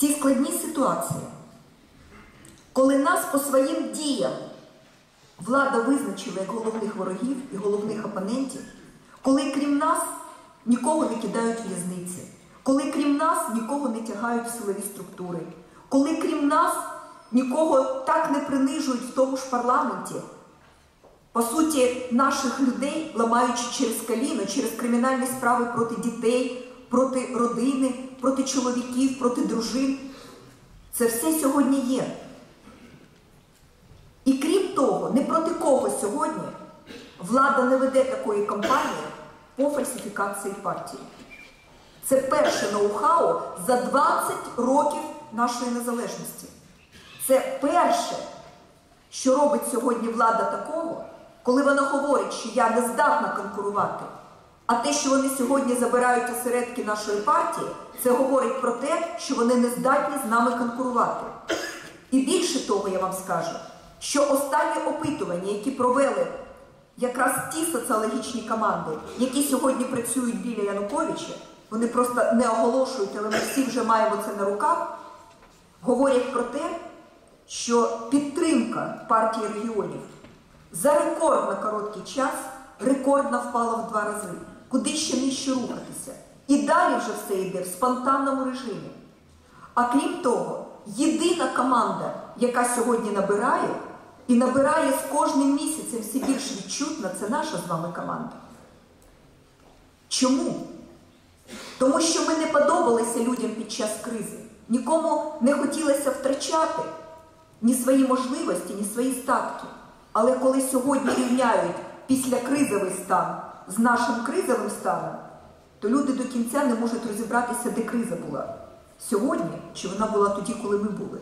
цій складній ситуації, коли нас по своїм діям влада визначила як головних ворогів і головних опонентів, коли крім нас нікого не кидають в'язниці, коли крім нас нікого не тягають в силові структури, коли крім нас нікого так не принижують в тому ж парламенті, по суті, наших людей ламаючи через коліно, через кримінальні справи проти дітей, проти родини, проти чоловіків, проти дружин. Це все сьогодні є. І крім того, не проти кого сьогодні влада не веде такої кампанії по фальсифікації партії. Це перше ноу-хау за 20 років нашої незалежності. Це перше, що робить сьогодні влада такого, коли вона говорить, що я не здатна конкурувати. А те, що вони сьогодні забирають осередки нашої партії, це говорить про те, що вони не здатні з нами конкурувати. І більше того, я вам скажу, що останні опитування, які провели якраз ті соціологічні команди, які сьогодні працюють біля Януковича, вони просто не оголошують, але ми всі вже маємо це на руках, говорять про те, що підтримка партії регіонів за рекордно короткий час рекордно впала в два рази, куди ще нижче рухатися. І далі вже все йде в спонтанному режимі. А крім того, єдина команда, яка сьогодні набирає, і набирає з кожним місяцем все більш відчутно, це наша з вами команда. Чому? Тому що ми не подобалися людям під час кризи. Нікому не хотілося втрачати ні свої можливості, ні свої статки. Але коли сьогодні рівняють післякризовий стан з нашим кризовим станом, то люди до кінця не можуть розібратися, де криза була сьогодні, чи вона була тоді, коли ми були.